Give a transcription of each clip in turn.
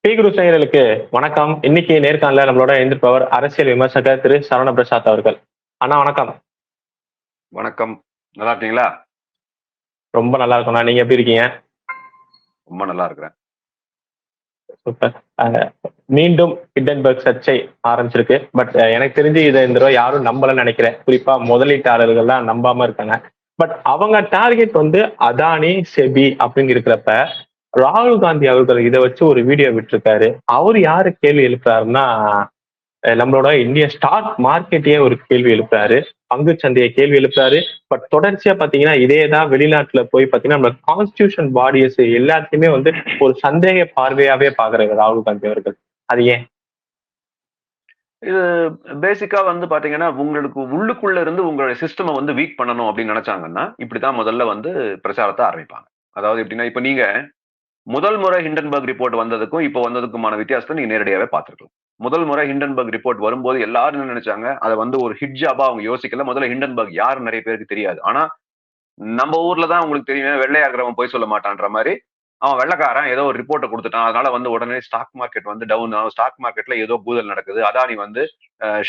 குரு நேயர்களுக்கு வணக்கம். இன்னைக்கு நேர்காணல நம்மளோட எழுந்திருப்பவர் அரசியல் விமர்சகர் திரு சரவண பிரசாத் அவர்கள். அண்ணா வணக்கம். வணக்கம். நல்லா இருக்கீங்களா? ரொம்ப நல்லா இருக்கும்ண்ணா. நீங்க எப்படி இருக்கீங்க? ரொம்ப நல்லா இருக்கிறேன். சூப்பர். மீண்டும் ஹிண்டன்பர்க் சர்ச்சை ஆரம்பிச்சிருக்கு. பட் எனக்கு தெரிஞ்சு இதை இந்த தடவை யாரும் நம்பலன்னு நினைக்கிறேன். குறிப்பா முதலீட்டாளர்கள்லாம் நம்பாம இருக்காங்க. பட் அவங்க டார்கெட் வந்து அதானி செபி அப்படின்னு இருக்கிறப்ப ராகுல் காந்தி அவர்கள் இதை வச்சு ஒரு வீடியோ விட்டுருக்காரு. அவர் யாரு கேள்வி எழுப்புறாருன்னா நம்மளோட இந்திய ஸ்டாக் மார்க்கெட்டையே ஒரு கேள்வி எழுப்புறாரு. பங்கு சந்தையை கேள்வி எழுப்புறாரு. பட் தொடர்ச்சியா பாத்தீங்கன்னா இதே தான் வெளிநாட்டுல போய் பாத்தீங்கன்னா நம்ம கான்ஸ்டியூஷன் பாடிஸ் எல்லாத்தையுமே வந்து ஒரு சந்தேக பார்வையாவே பாக்குறாங்க ராகுல் காந்தி அவர்கள். அது ஏன்? இது பேசிக்கா வந்து பாத்தீங்கன்னா உங்களுக்கு உள்ளுக்குள்ள இருந்து உங்களுடைய சிஸ்டமை வந்து வீக் பண்ணணும் அப்படின்னு நினைச்சாங்கன்னா இப்படிதான் முதல்ல வந்து பிரச்சாரத்தை ஆரம்பிப்பாங்க. அதாவது எப்படின்னா இப்ப நீங்க முதல் முறை ஹிண்டன்பர்க் ரிப்போர்ட் வந்ததுக்கும் இப்போ வந்ததுக்குமான வித்தியாசத்தை நீங்க நேரடியாவே பார்த்துருக்கலாம். முதல் முறை ஹிண்டன்பர்க் ரிப்போர்ட் வரும்போது எல்லாரும் என்ன நினைச்சாங்க? அதை வந்து ஒரு ஹிட் ஜாபா அவங்க யோசிக்கல. முதல்ல ஹிண்டன்பர்க் யார் நிறைய பேருக்கு தெரியாது. ஆனா நம்ம ஊர்ல தான் உங்களுக்கு தெரியும் வெள்ளையா இருக்கிறவன் போய் சொல்ல மாட்டான்ற மாதிரி அவன் வெள்ளக்காரன் ஏதோ ஒரு ரிப்போர்ட்டை கொடுத்துட்டான். அதனால வந்து உடனே ஸ்டாக் மார்க்கெட் வந்து டவுன் ஆகும் ஸ்டாக் மார்க்கெட்ல ஏதோ பூதல் நடக்குது. அதானி வந்து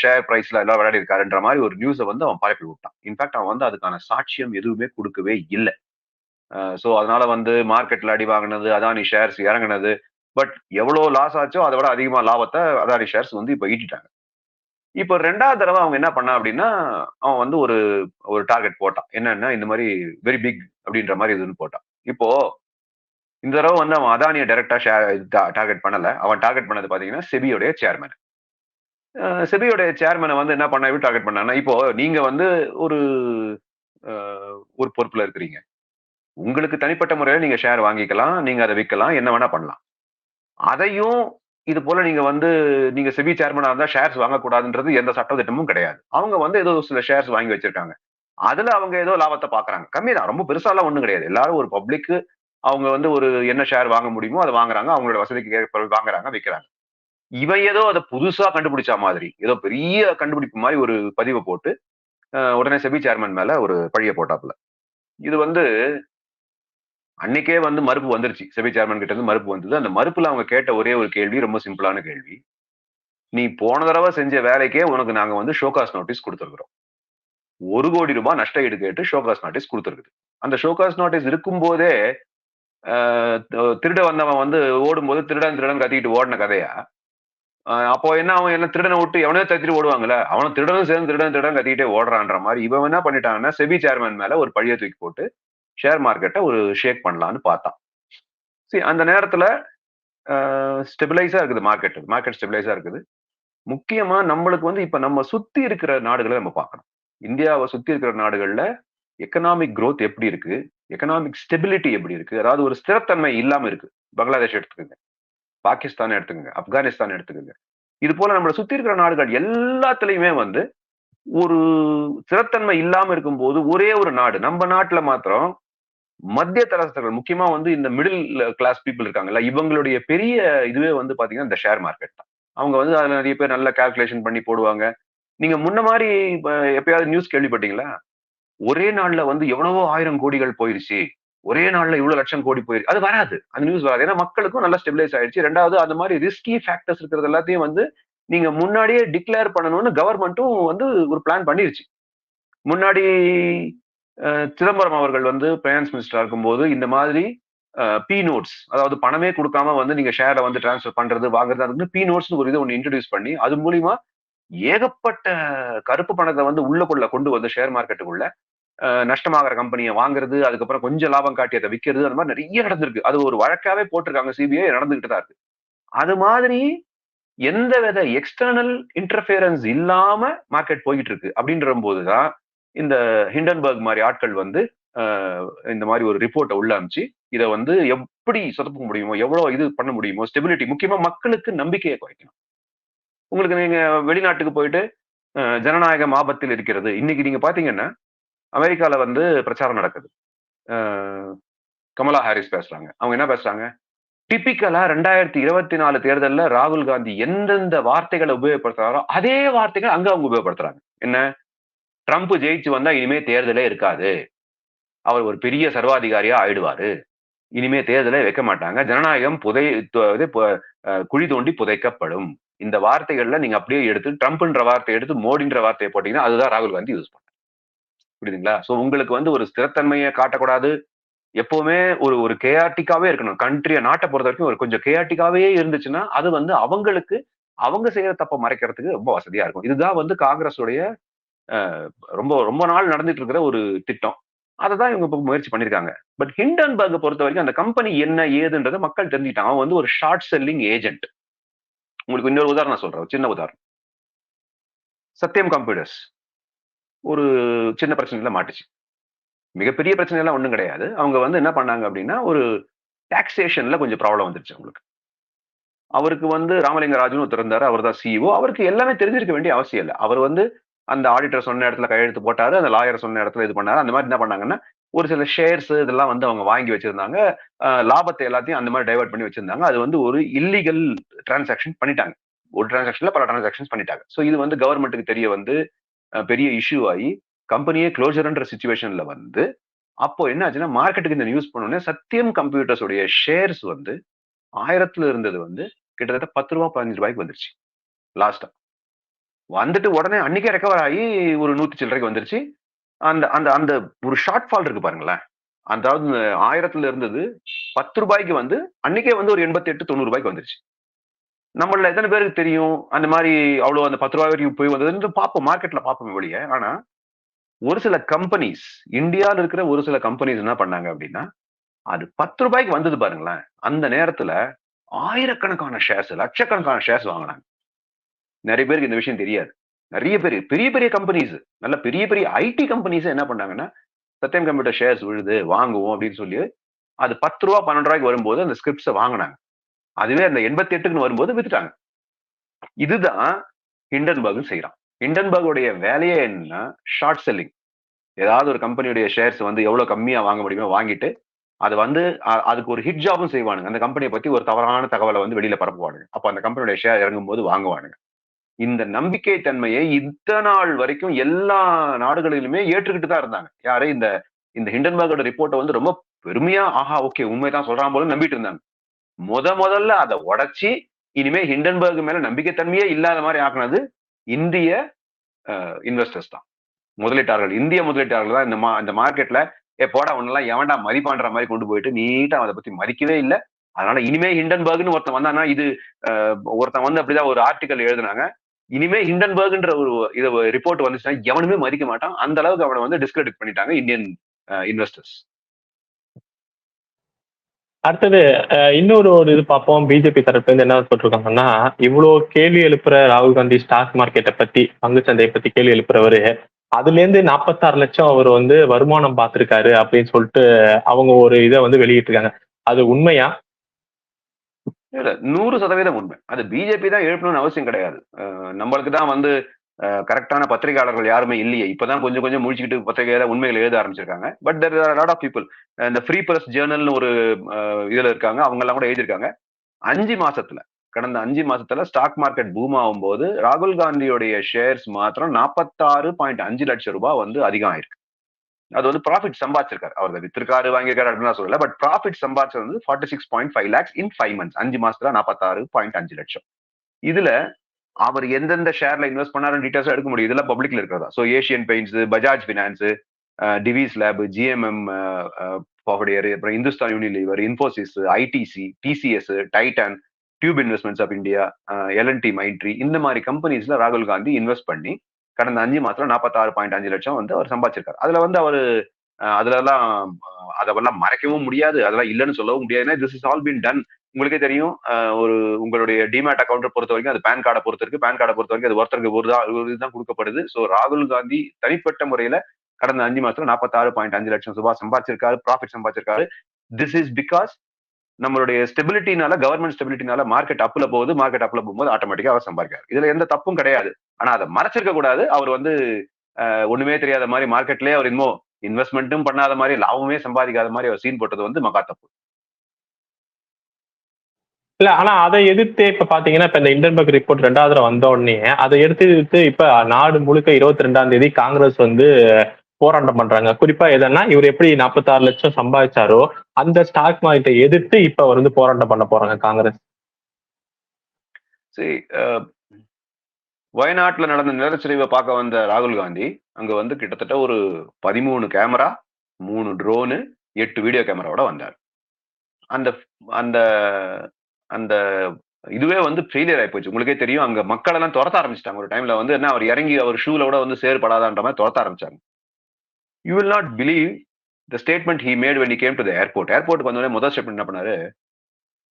ஷேர் பிரைஸ்ல எல்லாம் விளையாடி இருக்காருன்ற மாதிரி ஒரு நியூஸை வந்து அவன் பரப்பி விட்டான். இன்ஃபேக்ட் அவன் வந்து அதுக்கான சாட்சியம் எதுவுமே கொடுக்கவே இல்லை. ஸோ அதனால வந்து மார்க்கெட்ல அடி வாங்கினது அதானி ஷேர்ஸ் இறங்குனது. பட் எவ்வளோ லாஸ் ஆச்சோ அதை விட அதிகமாக லாபத்தை அதானி ஷேர்ஸ் வந்து இப்போ ஈட்டிட்டாங்க. இப்போ ரெண்டாவது தடவை அவங்க என்ன பண்ணா அப்படின்னா அவன் வந்து ஒரு ஒரு டார்கெட் போட்டான். என்னன்னா இந்த மாதிரி வெரி பிக் அப்படின்ற மாதிரி இதுன்னு போட்டான். இப்போ இந்த தடவை வந்து அவன் அதானியை டைரக்டா ஷேர் டார்கெட் பண்ணல. அவன் டார்கெட் பண்ணது பாத்தீங்கன்னா செபியோடைய சேர்மன் செபியோடைய சேர்மனை வந்து என்ன பண்ண டார்கெட் பண்ணான்னா இப்போ நீங்க வந்து ஒரு ஒரு பொறுப்புல இருக்கிறீங்க. உங்களுக்கு தனிப்பட்ட முறையில் நீங்க ஷேர் வாங்கிக்கலாம் நீங்க அதை விற்கலாம் என்ன வேணா பண்ணலாம். அதையும் இது போல நீங்க வந்து நீங்க செபி சேர்மனா இருந்தா ஷேர்ஸ் வாங்கக்கூடாதுன்றது எந்த சட்ட திட்டமும் கிடையாது. அவங்க வந்து ஏதோ சில ஷேர்ஸ் வாங்கி வச்சிருக்காங்க. அதுல அவங்க ஏதோ லாபத்தை பாக்குறாங்க. கம்மி தான் ரொம்ப பெருசாலாம் ஒண்ணும் கிடையாது. எல்லாரும் ஒரு பப்ளிக் அவங்க வந்து ஒரு என்ன ஷேர் வாங்க முடியுமோ அதை வாங்குறாங்க அவங்களோட வசதிக்கு ஏற்ப வாங்குறாங்க விற்கிறாங்க இவன் ஏதோ அதை புதுசா கண்டுபிடிச்ச மாதிரி ஏதோ பெரிய கண்டுபிடிப்பு மாதிரி ஒரு பதிவை போட்டு உடனே செபி சேர்மன் மேல ஒரு பழிய போட்டாப்புல. இது வந்து அன்னைக்கே வந்து மறுப்பு வந்துருச்சு. செபி சேர்மன் கிட்ட இருந்து மறுப்பு வந்தது. அந்த மறுப்புல அவங்க கேட்ட ஒரே ஒரு கேள்வி ரொம்ப சிம்பிளான கேள்வி. நீ போன தடவை செஞ்ச வேலைக்கே உனக்கு நாங்க வந்து ஷோகாஸ் நோட்டீஸ் கொடுத்துருக்குறோம். ஒரு கோடி ரூபாய் நஷ்ட ஈடு கேட்டு ஷோகாஸ் நோட்டீஸ் கொடுத்துருக்குது. அந்த ஷோகாஸ் நோட்டீஸ் இருக்கும்போதே போதே திருட வந்தவன் வந்து ஓடும்போது திருடன் திருடன் கத்திக்கிட்டு ஓடின கதையா? அப்போ என்ன அவன் என்ன திருடனை விட்டு எவனையோ தத்திட்டு ஓடுவாங்கல்ல? அவன் திருடனும் சேர்ந்து திருடன் திருடன் கத்திக்கிட்டே ஓடுறான்ற மாதிரி இவன் என்ன பண்ணிட்டாங்கன்னா செபி சேர்மன் மேல ஒரு பழிய தூக்கி போட்டு ஷேர் மார்க்கெட்டை ஒரு ஷேக் பண்ணலான்னு பார்த்தான். சரி அந்த நேரத்துல ஸ்டெபிலைஸாக இருக்குது மார்க்கெட் மார்க்கெட் ஸ்டெபிலைஸாக இருக்குது. முக்கியமா நம்மளுக்கு வந்து இப்போ நம்ம சுத்தி இருக்கிற நாடுகளை நம்ம பார்க்கணும். இந்தியாவை சுத்தி இருக்கிற நாடுகள்ல எக்கனாமிக் க்ரோத் எப்படி இருக்கு? எக்கனாமிக் ஸ்டெபிலிட்டி எப்படி இருக்கு? அதாவது ஒரு ஸ்திரத்தன்மை இல்லாமல் இருக்கு. பங்களாதேஷ் எடுத்துக்கோங்க. பாகிஸ்தான் எடுத்துக்கோங்க. ஆப்கானிஸ்தான் எடுத்துக்கோங்க. இது போல நம்மளை சுத்தி இருக்கிற நாடுகள் எல்லாத்துலயுமே வந்து ஒரு ஸ்திரத்தன்மை இல்லாமல் இருக்கும்போது ஒரே ஒரு நாடு. நம்ம நாட்டில் மாத்திரம் மத்திய தரஸ்தர்கள் முக்கியமா வந்து இந்த மிடில் கிளாஸ் பீப்புள் இருக்காங்கல்ல இவங்களுடைய பெரிய இதுவே வந்து பாத்தீங்கன்னா இந்த ஷேர் மார்க்கெட் தான். அவங்க வந்து அதுல நிறைய பேர் நல்ல கால்குலேஷன் பண்ணி போடுவாங்க. நீங்க முன்ன மாதிரி எப்பயாவது நியூஸ் கேள்விப்பட்டீங்களா? ஒரே நாள்ல வந்து எவ்வளவோ ஆயிரம் கோடிகள் போயிருச்சு. ஒரே நாள்ல இவ்வளவு லட்சம் கோடி போயிருக்கு அது வராது. அந்த நியூஸ் வராது. ஏன்னா மக்களுக்கும் நல்லா ஸ்டெபிலைஸ் ஆயிடுச்சு. ரெண்டாவது அந்த மாதிரி ரிஸ்கி ஃபேக்டர்ஸ் இருக்கிறது எல்லாத்தையும் வந்து நீங்க முன்னாடியே டிக்ளேர் பண்ணணும்னு கவர்மெண்ட்டும் வந்து ஒரு பிளான் பண்ணிருச்சு. முன்னாடி சிதம்பரம் அவர்கள் வந்து ஃபைனான்ஸ் மினிஸ்டரா இருக்கும்போது இந்த மாதிரி பி நோட்ஸ் அதாவது பணமே கொடுக்காம வந்து நீங்க ஷேரை வந்து டிரான்ஸ்ஃபர் பண்றது வாங்குறது அதுக்கு பி நோட்ஸ் ஒரு இதை ஒன்று இன்ட்ரடியூஸ் பண்ணி அது மூலியமா ஏகப்பட்ட கருப்பு பணத்தை வந்து உள்ளக்குள்ள கொண்டு வந்து ஷேர் மார்க்கெட்டுக்குள்ள அஹ், நஷ்டமாகிற கம்பெனியை வாங்குறது அதுக்கப்புறம் கொஞ்சம் லாபம் காட்டி அதை விற்கிறது அந்த மாதிரி நிறைய நடந்திருக்கு. அது ஒரு வழக்காவே போட்டிருக்காங்க சிபிஐ நடந்துகிட்டு தான் இருக்கு. அது மாதிரி எந்த வித எக்ஸ்டர்னல் இன்டர்ஃபியரன்ஸ் இல்லாம மார்க்கெட் போயிட்டு இருக்கு. அப்படின்ற போதுதான் இந்த ஹிண்டன்பர்க் மாதிரி ஆட்கள் வந்து இந்த மாதிரி ஒரு ரிப்போர்ட்டை உள்ள அமிச்சு இதை வந்து எப்படி சொதப்ப முடியுமோ எவ்வளவு இது பண்ண முடியுமோ ஸ்டெபிலிட்டி முக்கியமா மக்களுக்கு நம்பிக்கையை குறைக்கணும். உங்களுக்கு நீங்க வெளிநாட்டுக்கு போயிட்டு ஜனநாயகம் ஆபத்தில் இருக்கிறது. இன்னைக்கு நீங்க பாத்தீங்கன்னா அமெரிக்கால வந்து பிரச்சாரம் நடக்குது. கமலா ஹாரிஸ் பேசுறாங்க. அவங்க என்ன பேசுறாங்க? டிபிக்கலா ரெண்டாயிரத்தி இருபத்தி நாலு தேர்தல்ல ராகுல் காந்தி எந்தெந்த வார்த்தைகளை உபயோகப்படுத்துறாரோ அதே வார்த்தைகள் அங்க அவங்க உபயோகப்படுத்துறாங்க. என்ன? ட்ரம்ப் ஜெயிச்சு வந்தா இனிமே தேர்தலே இருக்காது. அவர் ஒரு பெரிய சர்வாதிகாரியா ஆயிடுவாரு. இனிமே தேர்தலை வைக்க மாட்டாங்க. ஜனநாயகம் புதை இது குழி தோண்டி புதைக்கப்படும். இந்த வார்த்தைகள்ல நீங்க அப்படியே எடுத்து ட்ரம்ப்ன்ற வார்த்தையை எடுத்து மோடின்ற வார்த்தையை போட்டீங்கன்னா அதுதான் ராகுல் காந்தி யூஸ் பண்ணாங்க புரியுதுங்களா? ஸோ உங்களுக்கு வந்து ஒரு ஸ்திரத்தன்மையை காட்டக்கூடாது. எப்பவுமே ஒரு ஒரு கேஆர்டிக்காவே இருக்கணும். கண்ட்ரிய நாட்டை பொறுத்த வரைக்கும் ஒரு கொஞ்சம் கேஆர்டிக்காவே இருந்துச்சுன்னா அது வந்து அவங்களுக்கு அவங்க செய்யற தப்ப மறைக்கிறதுக்கு ரொம்ப வசதியா இருக்கும். இதுதான் வந்து காங்கிரஸுடைய ரொம்ப ரொம்ப நாள் நடந்துட்டு இருக்கிற ஒரு திட்டம். அதை தான் இவங்க இப்போ முயற்சி பண்ணியிருக்காங்க. பட் ஹிண்டன்பர்க் பொறுத்த வரைக்கும் அந்த கம்பெனி என்ன ஏதுன்றதை மக்கள் தெரிஞ்சுக்கிட்டாங்க. அவன் வந்து ஒரு ஷார்ட் செல்லிங் ஏஜென்ட். உங்களுக்கு இன்னொரு உதாரணம் சொல்றேன். ஒரு சின்ன உதாரணம். சத்யம் கம்ப்யூட்டர்ஸ். ஒரு சின்ன பிரச்சனையில மாட்டுச்சு. மிகப்பெரிய பிரச்சனை எல்லாம் கிடையாது. அவங்க வந்து என்ன பண்ணாங்க அப்படின்னா ஒரு டாக்ஸேஷன்ல கொஞ்சம் ப்ராப்ளம் வந்துருச்சு அவங்களுக்கு. அவருக்கு வந்து ராமலிங்கராஜனும் திறந்தார் ஒருத்தர் அவர் தான் சிஇஓ அவருக்கு எல்லாமே தெரிஞ்சிருக்க வேண்டிய அவசியம் இல்லை. அவர் வந்து அந்த ஆடிட்டர் சொன்ன இடத்துல கையெழுத்து போட்டாரு அந்த லாயர் சொன்ன இடத்துல இது பண்ணாரு. அந்த மாதிரி என்ன பண்ணாங்கன்னா ஒரு சில ஷேர்ஸ் இதெல்லாம் வந்து அவங்க வாங்கி வச்சிருந்தாங்க. லாபத்தை எல்லாத்தையும் அந்த மாதிரி டைவர்ட் பண்ணி வச்சிருந்தாங்க. அது வந்து ஒரு இல்லீகல் டிரான்சாக்ஷன் பண்ணிட்டாங்க. ஒரு டிரான்சாக்ஷன்ல பல டிரான்சாக்ஷன்ஸ் பண்ணிட்டாங்க. ஸோ இது வந்து கவர்மெண்ட்டுக்கு தெரிய வந்து பெரிய இஷ்யூ ஆகி கம்பெனியே க்ளோசர்ன்ற சுச்சுவேஷன்ல வந்து அப்போ என்ன ஆச்சுன்னா மார்க்கெட்டுக்கு இந்த நியூஸ் பண்ணோன்னே சத்தியம் கம்ப்யூட்டர்ஸ் உடைய ஷேர்ஸ் வந்து ஆயிரத்துல இருந்தது வந்து கிட்டத்தட்ட பத்து ரூபா பதினஞ்சு ரூபாய்க்கு வந்துருச்சு. லாஸ்டா வந்துட்டு உடனே அன்னைக்கே ரெக்கவர் ஆகி ஒரு நூத்தி சில்லறைக்கு வந்துருச்சு. அந்த அந்த அந்த ஒரு ஷார்ட் ஃபால் இருக்கு பாருங்களேன். அதாவது ஆயிரத்துல இருந்தது பத்து ரூபாய்க்கு வந்து அன்னைக்கே வந்து ஒரு எண்பத்தி எட்டு தொண்ணூறு ரூபாய்க்கு வந்துருச்சு. நம்மள எத்தனை பேருக்கு தெரியும்? அந்த மாதிரி அவ்வளோ அந்த பத்து ரூபாய் வரைக்கும் போய் வந்ததுன்னு பார்ப்போம். மார்க்கெட்ல பார்ப்போம் வெளியே ஆனா ஒரு சில கம்பெனிஸ் இந்தியாவில் இருக்கிற ஒரு சில கம்பெனிஸ் என்ன பண்ணாங்க அப்படின்னா அது பத்து ரூபாய்க்கு வந்தது பாருங்களேன். அந்த நேரத்துல ஆயிரக்கணக்கான ஷேர்ஸ் லட்சக்கணக்கான ஷேர்ஸ் வாங்கினாங்க. நிறைய பேருக்கு இந்த விஷயம் தெரியாது. நிறைய பேர் பெரிய பெரிய கம்பெனிஸ் நல்ல பெரிய பெரிய ஐடி கம்பெனிஸ் என்ன பண்ணாங்கன்னா சத்தியம் கம்ப்யூட்டர் ஷேர்ஸ் விழுது வாங்குவோம் அப்படின்னு சொல்லி அது பத்து ரூபா பன்னெண்டு ரூபாய்க்கு வரும்போது அந்த ஸ்கிரிப்ட்ஸை வாங்கினாங்க. அதுவே அந்த எண்பத்தி எட்டுக்குன்னு வரும்போது வித்துட்டாங்க. இதுதான் ஹிண்டன்பர்க் செய்யறான் ஹிண்டன்பர்குடைய வேலையே என்னன்னா ஷார்ட் செல்லிங் ஏதாவது ஒரு கம்பெனியுடைய ஷேர்ஸ் வந்து எவ்வளவு கம்மியாக வாங்க முடியுமோ வாங்கிட்டு அது வந்து அதுக்கு ஒரு ஹிட் ஜாபும் செய்வானுங்க. அந்த கம்பெனியை பத்தி ஒரு தவறான தகவலை வந்து வெளியில பரப்புவானுங்க. அப்போ அந்த கம்பெனியுடைய ஷேர் இறங்கும் போது வாங்குவானுங்க. இந்த நம்பிக்கை தன்மையை இத்தனை நாள் வரைக்கும் எல்லா நாடுகளிலுமே ஏற்றுக்கிட்டு தான் இருந்தாங்க. யாரு? இந்த இந்த ஹிண்டன்பர்கோட ரிப்போர்ட்டை வந்து ரொம்ப பெருமையா ஆஹா ஓகே உண்மைதான் சொல்றான் போல நம்பிட்டு இருந்தாங்க. முத முதல்ல அதை உடைச்சி இனிமே ஹிண்டன்பர்க் மேல நம்பிக்கைத்தன்மையே இல்லாத மாதிரி ஆக்குனது இந்திய இன்வெஸ்டர்ஸ் தான். முதலீட்டாளர்கள் இந்திய முதலீட்டாளர்கள் தான் இந்த மா இந்த மார்க்கெட்ல ஏ போடா ஒன்னெல்லாம் எவன்டா மதிப்பான்ற மாதிரி கொண்டு போயிட்டு நீட்டா அதை பத்தி மதிக்கவே இல்லை. அதனால இனிமே ஹிண்டன்பர்க்னு ஒருத்தன் வந்தானா இது ஒருத்தன் வந்து அப்படிதான் ஒரு ஆர்டிக்கல் எழுதுனாங்க. இனிமே ஹிண்டன்பர்க்ன்ற ஒரு இது ரிப்போர்ட் வந்துச்சுன்னா எவனுமே மதிக்க மாட்டான். அந்த அளவுக்கு அவனை வந்து டிஸ்கிரெடிட் பண்ணிட்டாங்க இந்தியன் இன்வெஸ்டர்ஸ் அடுத்தது இன்னொரு ஒரு இது பார்ப்போம். பிஜேபி தரப்புல இருந்து என்ன போட்டிருக்காங்கன்னா இவ்வளவு கேள்வி எழுப்புற ராகுல் காந்தி ஸ்டாக் மார்க்கெட்டை பத்தி பங்கு சந்தையை பத்தி கேள்வி எழுப்புறவரு அதுல இருந்து நாற்பத்தாறு லட்சம் அவர் வந்து வருமானம் பார்த்திருக்காரு அப்படின்னு சொல்லிட்டு அவங்க ஒரு இதை வந்து வெளியிட்டிருக்காங்க. அது உண்மையா? இல்ல நூறு சதவீதம் உண்மை. அது பிஜேபி தான் எழுப்பணும்னு அவசியம் கிடையாது. நம்மளுக்கு தான் வந்து கரெக்டான பத்திரிகையாளர்கள் யாருமே இல்லையே. இப்பதான் கொஞ்சம் கொஞ்சம் முழிச்சுக்கிட்டு பத்திரிகையில உண்மைகள் எழுத ஆரம்பிச்சிருக்காங்க. But there lot of people இந்த ஃப்ரீ பிரஸ் ஜேர்னல்னு ஒரு இதுல இருக்காங்க. அவங்க எல்லாம் கூட எழுதியிருக்காங்க. அஞ்சு மாசத்துல கடந்த அஞ்சு மாசத்துல ஸ்டாக் மார்க்கெட் பூம் ஆகும்போது ராகுல் காந்தியோடைய ஷேர்ஸ் மாத்திரம் நாற்பத்தாறு பாயிண்ட் அஞ்சு லட்சம் ரூபாய் வந்து அதிகம் ஆயிருக்கு. அது வந்து ப்ராஃபிட் சம்பாதிச்சிருக்காரு. அவர் அதை வித்திருக்காரு வாங்கியிருக்காரு அப்படின்னு சொல்லல. பட் ப்ராஃபிட் சம்பாதிச்சது வந்து forty six point five lakhs in five months அஞ்சு மாசத்துல நாற்பத்தாறு பாயிண்ட் அஞ்சு லட்சம். இதுல அவர் எந்தெந்த ஷேர்ல இன்வெஸ்ட் பண்ணாரு டீட்டெயில்ஸ் எடுக்க முடியும். இதெல்லாம் பப்ளிக்ல இருக்கிறதா? So Asian Paints Bajaj Finance Divi's Lab GMM Pfaudler அப்புறம் Hindustan Unilever Infosys ITC TCS Titan Tube Investments of India L&T Mindtree இந்த மாதிரி கம்பெனிஸ்ல ராகுல் காந்தி இன்வெஸ்ட் பண்ணி கடந்த அஞ்சு மாசத்துல நாற்பத்தாறு பாயிண்ட் அஞ்சு லட்சம் வந்து அவர் சம்பாதிச்சிருக்காரு. அதுல வந்து அவர் அதுலலாம் எல்லாம் அதெல்லாம் மறைக்கவும் முடியாது. அதெல்லாம் இல்லைன்னு சொல்லவும் முடியாது. This is all been done உங்களுக்கே தெரியும் ஒரு உங்களுடைய டிமேட் அக்கௌண்ட்டை பொறுத்த வரைக்கும் அது பேன் கார்டை பொறுத்தருக்கு பேன் கார்டை பொறுத்த வரைக்கும் அது ஒருத்தருக்கு ஒரு தான் ஒரு இதுதான் கொடுக்கப்படுது. ஸோ ராகுல் காந்தி தனிப்பட்ட முறையில கடந்த அஞ்சு மாசத்துல நாற்பத்தாறு பாயிண்ட் அஞ்சு லட்சம் ரூபாய் சம்பாதிச்சிருக்காரு ப்ராஃபிட் சம்பாதிச்சிருக்காரு. திஸ் இஸ் பிகாஸ் நம்மளுடைய ஸ்டெபிலிட்டினால கவர்மெண்ட் ஸ்டெபிலிட்டினால மார்க்கெட் அப்ல போகுது மார்க்கெட் அப்ல போகும்போது ஆட்டோமேட்டிக்கா அவர் சம்பாதிக்காரு இதுல எந்த தப்பும் கிடையாது. ஆனா அதை மறைச்சிருக்க கூடாது. அவர் வந்து ஒண்ணுமே தெரியாத மாதிரி மார்க்கெட்லயே அவர் இன்னும் இன்வெஸ்ட்மெண்ட்டும் பண்ணாத மாதிரி லாபமே சம்பாதிக்காத மாதிரி அவர் சீன் போட்டது வந்து மகா தப்பு. இல்ல ஆனா அதை எதிர்த்து இப்ப பாத்தீங்கன்னா இப்ப இந்த இண்டன்பர்க் ரிப்போர்ட் ரெண்டாவது வந்த உடனே அதை எடுத்து இப்ப நாடு முழுக்க இருபத்தி ரெண்டாம் தேதி காங்கிரஸ் வந்து போராட்டம் பண்றாங்க. குறிப்பா எதனா இவர் எப்படி 46 லட்சம் சம்பாதிச்சாரோ அந்த ஸ்டாக் மார்க்கெட்டை எதிர்த்து இப்ப வந்து போராட்டம் பண்ண போறாங்க காங்கிரஸ். சரி அஹ், வயநாட்டுல நடந்த நிலச்சரிவை பார்க்க வந்த ராகுல் காந்தி அங்க வந்து கிட்டத்தட்ட ஒரு பதிமூணு கேமரா மூணு ட்ரோனு எட்டு வீடியோ கேமராவோட வந்தார். அந்த அந்த அந்த இதுவே வந்து ஃபெயிலியர் ஆகி போச்சு. உங்களுக்கே தெரியும் அங்க மக்கள் எல்லாம் துரத்த ஆரம்பிச்சிட்டாங்க. ஒரு டைம்ல வந்து என்ன அவர் இறங்கி அவர் ஷூல கூட வந்து சேறுபடாதான்ற மாதிரி துரத்த ஆரம்பிச்சாங்க. You will not believe the statement he made when came to the airport ஏர்போர்ட்டுக்கு வந்தோடனே முதல் ஸ்டேட்மெண்ட் என்ன பண்ணாரு?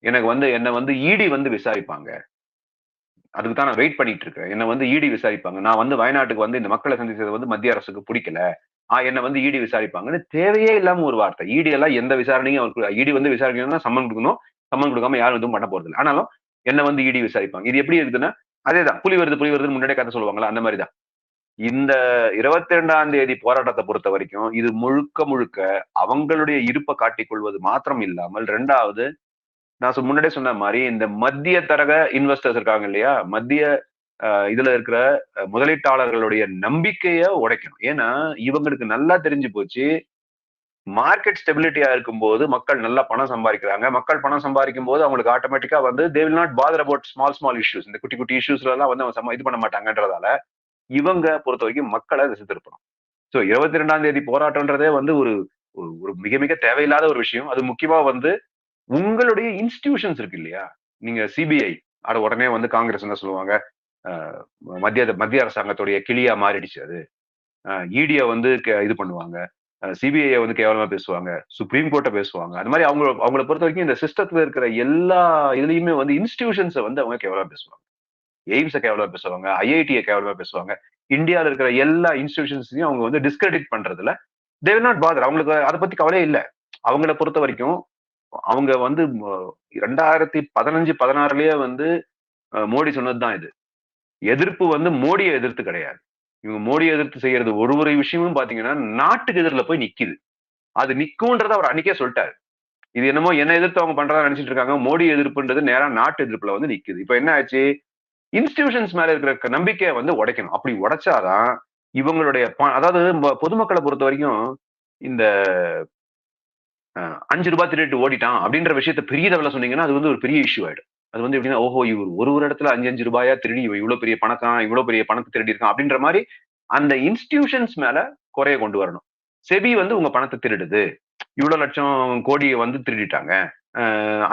எனக்கு வந்து என்ன வந்து இடி வந்து விசாரிப்பாங்க. அதுக்கு தான் நான் வெயிட் பண்ணிட்டு இருக்கேன் என்னை வந்து இடி விசாரிப்பாங்க. நான் வந்து வயநாட்டுக்கு வந்து இந்த மக்களை சந்திச்சது வந்து மத்திய அரசுக்கு பிடிக்கல. ஆ என்ன வந்து இடி விசாரிப்பாங்கன்னு தேவையே இல்லாம ஒரு வார்த்தை. இடி எல்லாம் எந்த விசாரணையும் அவருக்கு இடி வந்து விசாரிக்கணும்னா சம்மன் கொடுக்கணும். சம்மன் கொடுக்காம யாரும் எதுவும் பண்ண போறது இல்லை ஆனாலும் என்ன வந்து இடி விசாரிப்பாங்க. இது எப்படி இருக்குதுன்னா அதேதான். புலி வருது புலி வருதுன்னு முன்னாடியே கதை சொல்லுவாங்களா அந்த மாதிரி தான் இந்த இருபத்தி ரெண்டாம் தேதி போராட்டத்தை பொறுத்த வரைக்கும் இது முழுக்க முழுக்க அவங்களுடைய இருப்பை காட்டிக்கொள்வது மாத்திரம் இல்லாமல் ரெண்டாவது நான் சொ- முன்னாடியே சொன்ன மாதிரி இந்த மத்திய தரக இன்வெஸ்டர்ஸ் இருக்காங்க இல்லையா? மத்திய இதுல இருக்கிற முதலீட்டாளர்களுடைய நம்பிக்கைய உடைக்கணும். ஏன்னா இவங்களுக்கு நல்லா தெரிஞ்சு போச்சு. மார்க்கெட் ஸ்டெபிலிட்டியா இருக்கும்போது மக்கள் நல்லா பணம் சம்பாதிக்கிறாங்க. மக்கள் பணம் சம்பாதிக்கும் போது அவங்களுக்கு ஆட்டோமேட்டிக்கா வந்து they will not bother about small small issues இந்த குட்டி குட்டி இஷ்யூஸ்ல எல்லாம் வந்து அவங்க இது பண்ண மாட்டாங்கன்றதால இவங்க பொறுத்த வரைக்கும் மக்களை திசை திருப்பணும். ஸோ இருபத்தி ரெண்டாம் தேதி போராட்டம்ன்றதே வந்து ஒரு ஒரு- மிக மிக தேவையில்லாத ஒரு விஷயம். அது முக்கியமா வந்து உங்களுடைய இன்ஸ்டிடியூஷன்ஸ் இருக்கு இல்லையா? நீங்க சிபிஐ அட உடனே வந்து காங்கிரஸ் என்ன சொல்லுவாங்க? மத்திய மத்திய அரசாங்கத்துடைய கிளியா மாறிடுச்சு அது. இடிய வந்து இது பண்ணுவாங்க. சிபிஐ வந்து கேவலமா பேசுவாங்க. சுப்ரீம் கோர்ட்டை பேசுவாங்க. அது மாதிரி அவங்க அவங்கள பொறுத்த வரைக்கும் இந்த சிஸ்டத்துல இருக்கிற எல்லா இதுலயுமே வந்து இன்ஸ்டிடியூஷன்ஸை வந்து அவங்க கேவலமா பேசுவாங்க. எய்ம்ஸை கேவலமா பேசுவாங்க ஐஐடியை கேவலமா பேசுவாங்க. இந்தியாவில் இருக்கிற எல்லா இன்ஸ்டிடியூஷன்ஸையும் அவங்க வந்து டிஸ்கிரெடிட் பண்றதுல தே வில் நாட் பாதர் அவங்களுக்கு அதை பத்தி கவலையே இல்லை. அவங்கள பொறுத்த வரைக்கும் அவங்க வந்து ரெண்டாயிரத்தி பதினஞ்சு பதினாறுலயே வந்து மோடி சொன்னதுதான் இது. எதிர்ப்பு வந்து மோடியை எதிர்த்து கிடையாது. இவங்க மோடியை எதிர்த்து செய்யறது ஒரு ஒரு விஷயமும் பாத்தீங்கன்னா நாட்டுக்கு எதிரில் போய் நிக்குது. அது நிக்கும்ன்றத அவர் அன்னைக்கே சொல்லிட்டாரு. இது என்னமோ என்ன எதிர்த்து அவங்க பண்றதா நினைச்சிட்டு இருக்காங்க. மோடி எதிர்ப்புன்றது நேரா நாட்டு எதிர்ப்புல வந்து நிக்குது. இப்ப என்ன ஆச்சு? இன்ஸ்டிடியூஷன்ஸ் மேல இருக்கிற நம்பிக்கையை வந்து உடைக்கணும். அப்படி உடைச்சாதான் இவங்களுடைய அதாவது பொதுமக்களை பொறுத்த வரைக்கும் இந்த அஞ்சு ரூபாய் திருட்டு ஓடிட்டான் அப்படின்ற விஷயத்த பெரிய லெவலில் சொன்னீங்கன்னா அது வந்து ஒரு பெரிய இஷ்யூ ஆயிடும். அது வந்து எப்படின்னா ஓஹோ இவர் ஒரு ஒரு இடத்துல அஞ்சு அஞ்சு ரூபாயா திருடி இவன் இவ்வளவு பெரிய பணக்கான் இவ்வளவு பெரிய பணத்தை திருடி இருக்கான் அப்படின்ற மாதிரி அந்த இன்ஸ்டிடியூஷன்ஸ் மேல குறைய கொண்டு வரணும். செபி வந்து உங்க பணத்தை திருடுது. இவ்வளவு லட்சம் கோடியை வந்து திருடிட்டாங்க.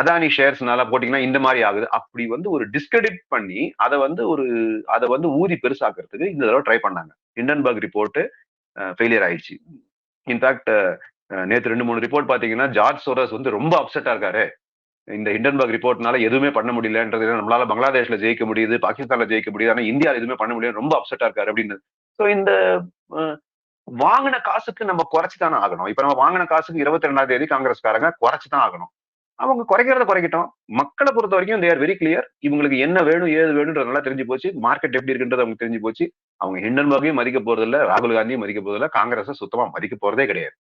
அதானி ஷேர்ஸ்னால போட்டிங்கன்னா இந்த மாதிரி ஆகுது. அப்படி வந்து ஒரு டிஸ்கிரெடிட் பண்ணி அதை வந்து ஒரு அதை வந்து ஊதி பெருசாக்குறதுக்கு இந்த தடவை ட்ரை பண்ணாங்க. இண்டன்பர்க் ரிப்போர்ட்டு ஃபெயிலியர் ஆயிடுச்சு. இன்ஃபேக்ட் நேற்று ரெண்டு மூணு ரிப்போர்ட் பார்த்தீங்கன்னா ஜார்ஜ் சோரஸ் வந்து ரொம்ப அப்செட்டாக இருக்காரு. இந்த ஹிண்டன்பர்க் ரிப்போர்ட்னால எதுவுமே பண்ண முடியலன்றது நம்மளால பங்களாதேஷ்ல ஜெயிக்க முடியுது பாகிஸ்தான்ல ஜெயிக்க முடியுது ஆனால் இந்தியாவில் எதுவுமே பண்ண முடியாது ரொம்ப அப்செட்டா இருக்காரு அப்படின்னு. ஸோ இந்த வாங்கின காசுக்கு நம்ம குறைச்சு தானே ஆகணும். இப்ப நம்ம வாங்கின காசுக்கு இருபத்தி ரெண்டாம் தேதி காங்கிரஸ்காரங்க குறைச்சு தான் ஆகணும். அவங்க குறைக்கிறத குறைக்கட்டும். மக்களை பொறுத்த வரைக்கும் தேர் வெரி கிளியர் இவங்களுக்கு என்ன வேணும் ஏது வேணும்ன்றது நல்லா தெரிஞ்சு போச்சு. மார்க்கெட் எப்படி இருக்குன்றது அவங்க தெரிஞ்சு போச்சு. அவங்க ஹிண்டன்பர்கையும் மதிக்க போறதில்ல. ராகுல் காந்தியும் மதிக்க போறதில்ல. காங்கிரஸ் சுத்தமா மதிக்க போறதே கிடையாது.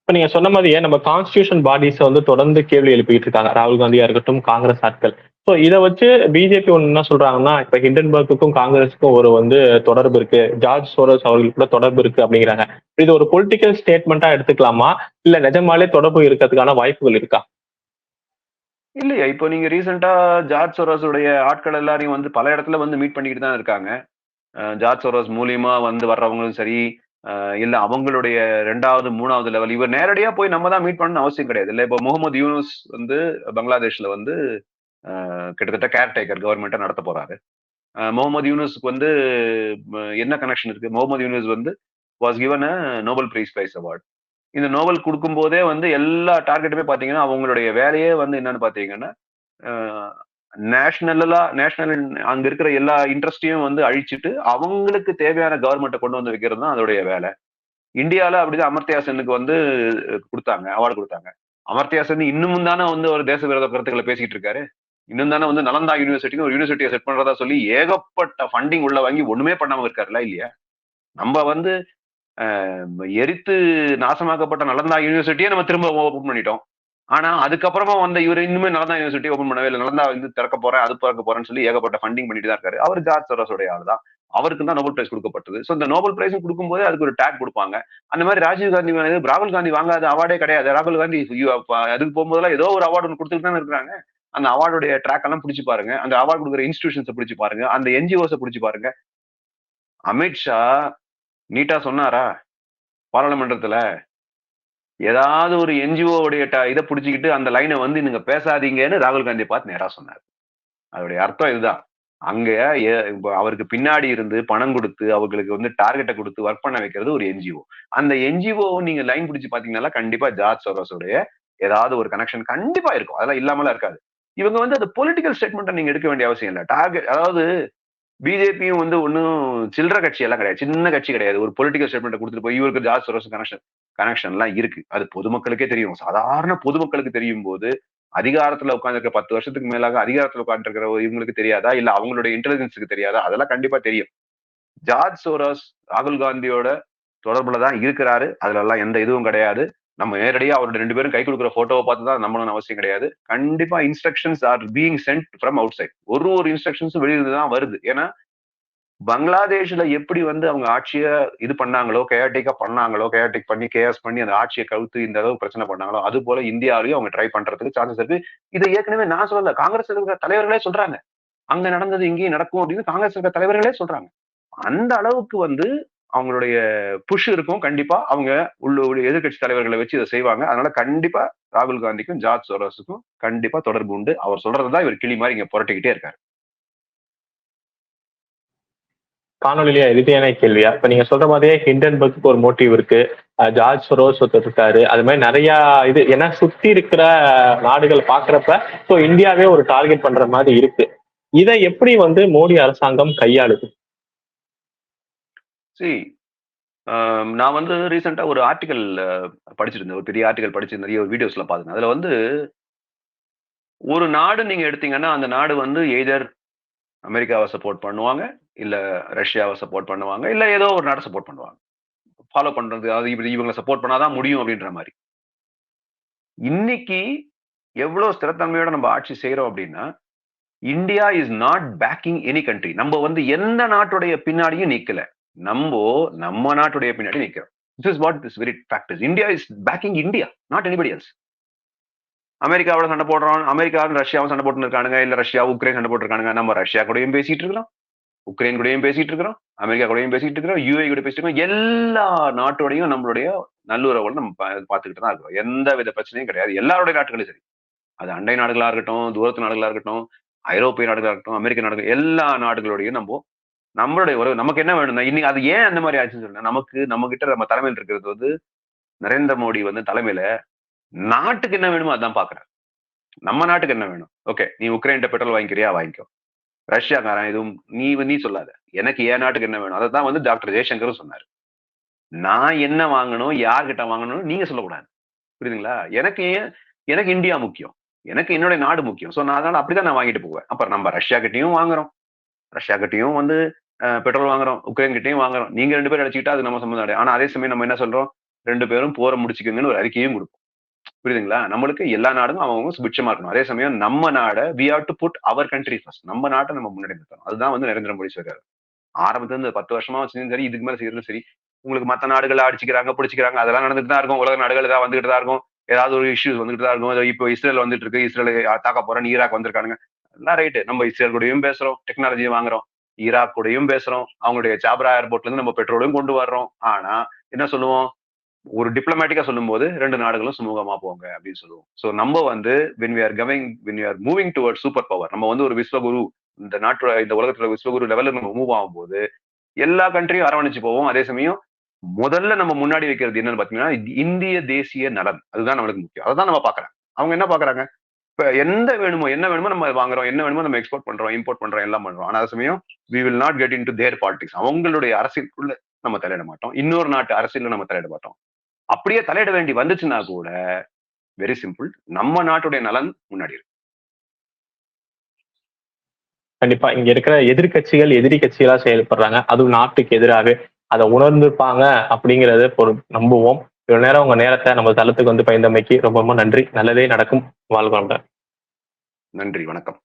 இப்ப நீங்க சொன்ன மாதிரியே நம்ம கான்ஸ்டியூஷன் பாடிஸ் வந்து தொடர்ந்து கேள்வி எழுப்பிட்டு இருக்காங்க. ராகுல் காந்தியா இருக்கட்டும் காங்கிரஸ் ஆட்கள். ஸோ இதை வச்சு பிஜேபி ஒன்று என்ன சொல்றாங்கன்னா இப்போ ஹிண்டன்பர்க்குக்கும் காங்கிரஸுக்கும் ஒரு வந்து தொடர்பு இருக்கு. ஜார்ஜ் சோரஸ் அவர்களுக்கு கூட தொடர்பு இருக்கு அப்படிங்கிறாங்க. இது ஒரு பொலிட்டிக்கல் ஸ்டேட்மெண்ட்டா எடுத்துக்கலாமா? இல்ல நிஜமாலே தொடர்பு இருக்கிறதுக்கான வாய்ப்புகள் இருக்கா? இல்லையா இப்போ நீங்க ரீசெண்டா ஜார்ஜ் சோரஸுடைய ஆட்கள் எல்லாரையும் வந்து பல இடத்துல வந்து மீட் பண்ணிக்கிட்டு தான் இருக்காங்க. ஜார்ஜ் சோரஸ் மூலியமா வந்து வர்றவங்களும் சரி அஹ் இல்ல அவங்களுடைய ரெண்டாவது மூணாவது லெவல் இவர் நேரடியா போய் நம்ம தான் மீட் பண்ணணும்னு அவசியம் கிடையாது. இல்ல இப்போ முகமது யூனுஸ் வந்து பங்களாதேஷ்ல வந்து கிட்டத்தட்ட கேர்டேக்கர் கவர்மெண்ட்டை நடத்த போறாரு. அஹ் முகமது யூனிஸுக்கு வந்து என்ன கனெக்ஷன் இருக்கு? முகமது யூனிஸ் வந்து was given a Nobel prize prize award இந்த நோபல் கொடுக்கும் போதே வந்து எல்லா டார்கெட்டுமே பாத்தீங்கன்னா அவங்களுடைய வேலையே வந்து என்னன்னு பாத்தீங்கன்னா நேஷனலா நேஷனல் அங்க இருக்கிற எல்லா இன்ட்ரெஸ்டையும் வந்து அழிச்சிட்டு அவங்களுக்கு தேவையான கவர்மெண்ட்டை கொண்டு வந்து வைக்கிறது தான் அதோடைய வேலை. இந்தியால அப்படிதான் அமர்த்தியா சென்னுக்கு வந்து கொடுத்தாங்க அவார்டு கொடுத்தாங்க. அமர்த்தியா சென் இன்னமும் தானே வந்து ஒரு தேச விரோத கருத்துக்களை பேசிட்டு இருக்காரு. இன்னும் தானே வந்து நலந்தா யூனிவர்சிட்டின்னு ஒரு யூனிவர்சிட்டியை செட் பண்றதா சொல்லி ஏகப்பட்ட ஃபண்டிங் உள்ள வாங்கி ஒண்ணுமே பண்ணாம இருக்காருல இல்லையா? நம்ம வந்து எரித்து நாசமாக்கப்பட்ட நலந்தா யூனிவர்சிட்டியே நம்ம திரும்ப ஓபன் பண்ணிட்டோம். ஆனா அதுக்கப்புறமா வந்த இவர் இன்னுமே நலந்தா யூனிவர்சிட்டி ஓபன் பண்ணவே இல்லை. நலந்தா வந்து திறக்க போறேன் அது திறக்க போறேன்னு சொல்லி ஏகப்பட்ட ஃபண்டிங் பண்ணிட்டு தான் இருக்காரு. அவர் ஜார்ஜ் சரோஸோடைய ஆள் தான். அவருக்கு தான் நோபல் பிரைஸ் கொடுக்கப்பட்டது. ஸோ இந்த நோபல் பிரைஸ் கொடுக்கும்போது அதுக்கு ஒரு டேக் கொடுப்பாங்க. அந்த மாதிரி ராஜீவ் காந்தி ராகுல் காந்தி வாங்காத அவார்டே கிடையாது. ராகுல் காந்தி அதுக்கு போகும்போதெல்லாம் ஏதோ ஒரு அவார்டு ஒன்று கொடுத்துட்டு தானே இருக்காங்க அந்த அவார்டுடைய ட்ராக் எல்லாம் பிடிச்சி பாருங்க. அந்த அவார்டு கொடுக்குற இன்ஸ்டிடியூஷன்ஸை பிடிச்சு பாருங்க. அந்த என்ஜிஓஸை பிடிச்சி பாருங்க. அமித்ஷா நீட்டா சொன்னாரா? பாராளுமன்றத்துல ஏதாவது ஒரு என்ஜிஓ உடைய ட- இதை பிடிச்சிக்கிட்டு அந்த லைனை வந்து நீங்க பேசாதீங்கன்னு ராகுல் காந்தியை பார்த்து நேரா சொன்னார். அதோடைய அர்த்தம் இதுதான். அங்க அவருக்கு பின்னாடி இருந்து பணம் கொடுத்து அவங்களுக்கு வந்து டார்கெட்டை கொடுத்து ஒர்க் பண்ண வைக்கிறது ஒரு என்ஜிஓ அந்த என்ஜிஓ நீங்க லைன் பிடிச்சி பாத்தீங்கன்னா கண்டிப்பா ஜார்ஜ் சோரோஸோடைய ஏதாவது ஒரு கனெக்ஷன் கண்டிப்பா இருக்கும். அதெல்லாம் இல்லாமலாம் இருக்காது. இவங்க வந்து அந்த பொலிட்டிக்கல் ஸ்டேட்மெண்ட்டை நீங்க எடுக்க வேண்டிய அவசியம் இல்லை. டார்கெட் அதாவது பிஜேபியும் வந்து ஒன்றும் சில்லற கட்சி எல்லாம் கிடையாது. சின்ன கட்சி கிடையாது. ஒரு பொலிட்டிக்கல் ஸ்டேட்மெண்ட் கொடுத்துட்டு போய் இவருக்கு ஜார்ஜ் சோரோஸ் கனெக்ஷன் கனெக்ஷன்லாம் இருக்கு. அது பொதுமக்களுக்கே தெரியும். சாதாரண பொதுமக்களுக்கு தெரியும் போது அதிகாரத்துல உட்காந்துருக்க பத்து வருஷத்துக்கு மேலாக அதிகாரத்துல உட்காந்துருக்கிற இவங்களுக்கு தெரியாதா? இல்ல அவங்களோட இன்டெலிஜென்ஸுக்கு தெரியாதா? அதெல்லாம் கண்டிப்பா தெரியும். ஜார்ஜ் சோரஸ் ராகுல் காந்தியோட தொடர்புல தான் இருக்கிறாரு. அதுல எல்லாம் எந்த இதுவும் கிடையாது. நம்ம நேரடியாக அவரோட ரெண்டு பேரும் கை கொடுக்குற போட்டோவை பார்த்து தான் நம்மளும் அவசியம் கிடையாது. கண்டிப்பா instructions are being sent from outside ஒரு ஒரு இன்ஸ்ட்ரக்ஷன்ஸும் வெளியிருந்து தான் வருது. ஏன்னா பங்களாதேஷ்ல எப்படி வந்து அவங்க ஆட்சியை இது பண்ணாங்களோ கேட்டிக்கா பண்ணாங்களோ கேட்டிக் பண்ணி கேஸ் பண்ணி அந்த ஆட்சியை கவுத்து இந்த அளவு பிரச்சனை பண்ணாங்களோ அது போல இந்தியாவிலையும் அவங்க ட்ரை பண்றதுக்கு சான்சஸ் இருக்கு. இதை ஏற்கனவே நான் சொல்லல காங்கிரஸ் இருக்கிற தலைவர்களே சொல்றாங்க. அங்க நடந்தது இங்கேயும் நடக்கும் அப்படின்னு காங்கிரஸ் இருக்கிற தலைவர்களே சொல்றாங்க. அந்த அளவுக்கு வந்து அவங்களுடைய புஷ் இருக்கும் கண்டிப்பா. அவங்க உள்ள எதிர்கட்சி தலைவர்களை வச்சு இதை செய்வாங்க. அதனால கண்டிப்பா ராகுல் காந்திக்கும் ஜார்ஜ் சோரஸுக்கும் கண்டிப்பா தொடர்பு உண்டு. அவர் சொல்றதுதான் இவர் கிளி மாதிரி இங்க புரட்டிக்கிட்டே இருக்காரு. காணொலியில இறுதியான கேள்வியா இப்ப நீங்க சொல்ற மாதிரியே ஹிண்டன்பர்க்கு ஒரு மோட்டிவ் இருக்கு. ஜார்ஜ் சோரோஸ் ஒருத்தர் இருக்காரு. அது மாதிரி நிறைய இது ஏன்னா சுத்தி இருக்கிற நாடுகள் பாக்குறப்ப ஸோ இந்தியாவே ஒரு டார்கெட் பண்ற மாதிரி இருக்கு. இதை எப்படி வந்து மோடி அரசாங்கம் கையாளுது? சி நான் வந்து ரீசெண்டா ஒரு ஆர்டிக்கல் படிச்சிருந்தேன். ஒரு பெரிய ஆர்டிக்கல் படிச்சு நிறைய வீடியோஸ்லாம் பார்த்தேன். அதுல வந்து ஒரு நாடு நீங்க எடுத்தீங்கன்னா அந்த நாடு வந்து எய்தர் அமெரிக்காவை சப்போர்ட் பண்ணுவாங்க இல்ல ரஷ்யாவை சப்போர்ட் பண்ணுவாங்க இல்ல ஏதோ ஒரு நாடை சப்போர்ட் பண்ணுவாங்க. ஃபாலோ பண்றது அது இப்படி இவங்களை சப்போர்ட் பண்ணாதான் முடியும் அப்படின்ற மாதிரி. இன்னைக்கு எவ்வளவு ஸ்திரத்தன்மையோட நம்ம ஆட்சி செய்யறோம் அப்படின்னா India is not backing any country நம்ம வந்து எந்த நாட்டுடைய பின்னாடியும் நிக்கல. நம்ம நம்ம நாட்டுடைய பின்னாடி நிக்கிறோம். This is what this very fact India is backing India not anybody else அமெரிக்காவோட சண்டை போடுறோம் அமெரிக்காவும் ரஷ்யாவும் சண்டை போட்டு இருக்கானுங்க இல்ல ரஷ்யா உக்ரைன் சண்டை போட்டுருக்கானுங்க. நம்ம ரஷ்யா கூடயும் பேசிட்டு இருக்கிறோம் உக்ரைன் கூடயும் பேசிட்டு இருக்கிறோம் அமெரிக்கா கூடயும் பேசிட்டு இருக்கிறோம் யூஏ கூட பேசிட்டு இருக்கோம் எல்லா நாட்டோடையும் நம்மளுடைய நல்லுறவுகள் நம்ம பார்த்துக்கிட்டு தான் இருக்கிறோம். எந்த வித பிரச்சனையும் கிடையாது. எல்லாருடைய நாட்டுகளும் சரி. அது அண்டை நாடுகளா இருக்கட்டும் தூரத்து நாடுகளா இருக்கட்டும் ஐரோப்பிய நாடுகளா இருக்கட்டும் அமெரிக்க நாடுகள் எல்லா நாடுகளோடையும் நம்ம நம்மளுடைய உறவு நமக்கு என்ன வேணும்னா இன்னைக்கு அது ஏன் அந்த மாதிரி ஆச்சுன்னு சொன்னா நமக்கு நம்ம கிட்ட நம்ம தலைமையில் இருக்கிறது வந்து நரேந்திர மோடி வந்து தலைமையில நாட்டுக்கு என்ன வேணுமோ அதான் பாக்குறேன் நம்ம நாட்டுக்கு என்ன வேணும்? ஓகே நீ உக்ரைன்ட்ட பெட்ரோல் வாங்கிக்கிறியா? வாங்கிக்கோ. ரஷ்யாக்காரன் எதுவும் நீ நீ சொல்லாத. எனக்கு என் நாட்டுக்கு என்ன வேணும்? அதை தான் வந்து டாக்டர் ஜெய்சங்கரும் சொன்னாரு. நான் என்ன வாங்கணும் யார்கிட்ட வாங்கணும்னு நீங்க சொல்லக்கூடாது. புரியுதுங்களா? எனக்கு ஏன் எனக்கு இந்தியா முக்கியம். எனக்கு என்னுடைய நாடு முக்கியம். ஸோ நான் அதனால அப்படிதான் நான் வாங்கிட்டு போவேன். அப்புறம் நம்ம ரஷ்யா கிட்டையும் வாங்குறோம். ரஷ்யா கிட்டையும் வந்து பெட்ரோல் வாங்குறோம் உக்ரைன் கிட்டையும் வாங்குறோம். நீங்க ரெண்டு பேரும் அடிச்சுக்கிட்டா அது நம்ம சம்மந்தம் கிடையாது. ஆனா அதே சமயம் நம்ம என்ன சொல்றோம்? ரெண்டு பேரும் போற முடிச்சுக்கோங்கன்னு ஒரு அறிக்கையும் கொடுப்போம். புரியுதுங்களா? நம்மளுக்கு எல்லா நாடும் அவங்க சுபிட்சமா இருக்கணும். அதே சமயம் நம்ம நாடை we are to put our country first நம்ம நாட்டை நம்ம முன்னாடி நிறுத்தணும் அதுதான் வந்து நரேந்திர மோடி சொல்றாரு. ஆரம்பத்துல இருந்து பத்து வருஷமா செஞ்சும் சரி இதுக்கு மேல செய்யறதும் சரி. உங்களுக்கு மத்த நாடுகள் அடிச்சுக்கிறாங்க பிடிச்சிக்கிறாங்க அதெல்லாம் நடந்துட்டு தான் இருக்கும். உலக நாடுகள் ஏதாவது வந்துகிட்டு தான் இருக்கும். ஏதாவது ஒரு இஷ்யூஸ் வந்துட்டு தான் இருக்கும். இப்போ இஸ்ரேல் வந்துட்டு இருக்கு. இஸ்ரேல் தாக்க போறேன் ஈராக் வந்திருக்கானுங்க. எல்லாம் ரைட்டு நம்ம இஸ்ரேல் கூடயும் பேசுறோம். டெக்னாலஜியும் வாங்குறோம். ஈராக் கூடயும் பேசுறோம். அவங்களுடைய சாப்ரா ஏர்போர்ட்ல இருந்து நம்ம பெட்ரோலையும் கொண்டு வர்றோம். ஆனா என்ன சொல்லுவோம்? ஒரு டிப்ளமேட்டிக்கா சொல்லும்போது ரெண்டு நாடுகளும் சுமூகமா போங்க அப்படின்னு சொல்லுவோம். சோ நம்ம வந்து when we are giving when we are moving toward super power நம்ம வந்து ஒரு விஸ்வகுரு இந்த நாட்டோட இந்த உலகத்துல விஸ்வகுரு லெவலில் நம்ம மூவ் ஆகும்போது எல்லா கண்ட்ரியும் அரவணைச்சு போவோம். அதே சமயம் முதல்ல நம்ம முன்னாடி வைக்கிறது என்னன்னு பாத்தீங்கன்னா இந்திய தேசிய நலன். அதுதான் நம்மளுக்கு முக்கியம். அதான் நம்ம பாக்குறோம் அவங்க என்ன பாக்குறாங்க இப்ப எந்த வேணுமோ என்ன வேணுமோ நம்ம வாங்குறோம் என்ன வேணுமோ நம்ம எக்ஸ்போர்ட் பண்றோம் இம்போர்ட் பண்றோம் எல்லாம் பண்றோம். ஆனால் சமயம் we will not get into their politics அவங்களுடைய அரசியலுக்குள்ள நம்ம தலையிட மாட்டோம். இன்னொரு நாட்டு அரசியல நம்ம தலையிட மாட்டோம். அப்படியே தலையிட வேண்டி வந்துச்சுன்னா கூட வெரி சிம்பிள் நம்ம நாட்டுடைய நலன் முன்னாடி இருக்கு. கண்டிப்பா. இங்க இருக்கிற எதிர்கட்சிகள் எதிரி கட்சிகளா செயல்படுறாங்க. அதுவும் நாட்டுக்கு எதிராக அதை உணர்ந்திருப்பாங்க அப்படிங்கறத பொறு நம்புவோம். இவ்வளவு நேரம் உங்க நேரத்தை நம்ம தளத்துக்கு வந்து பயந்தமைக்கு ரொம்ப ரொம்ப நன்றி. நல்லதே நடக்கும். வாழ்வாங்க நன்றி வணக்கம்.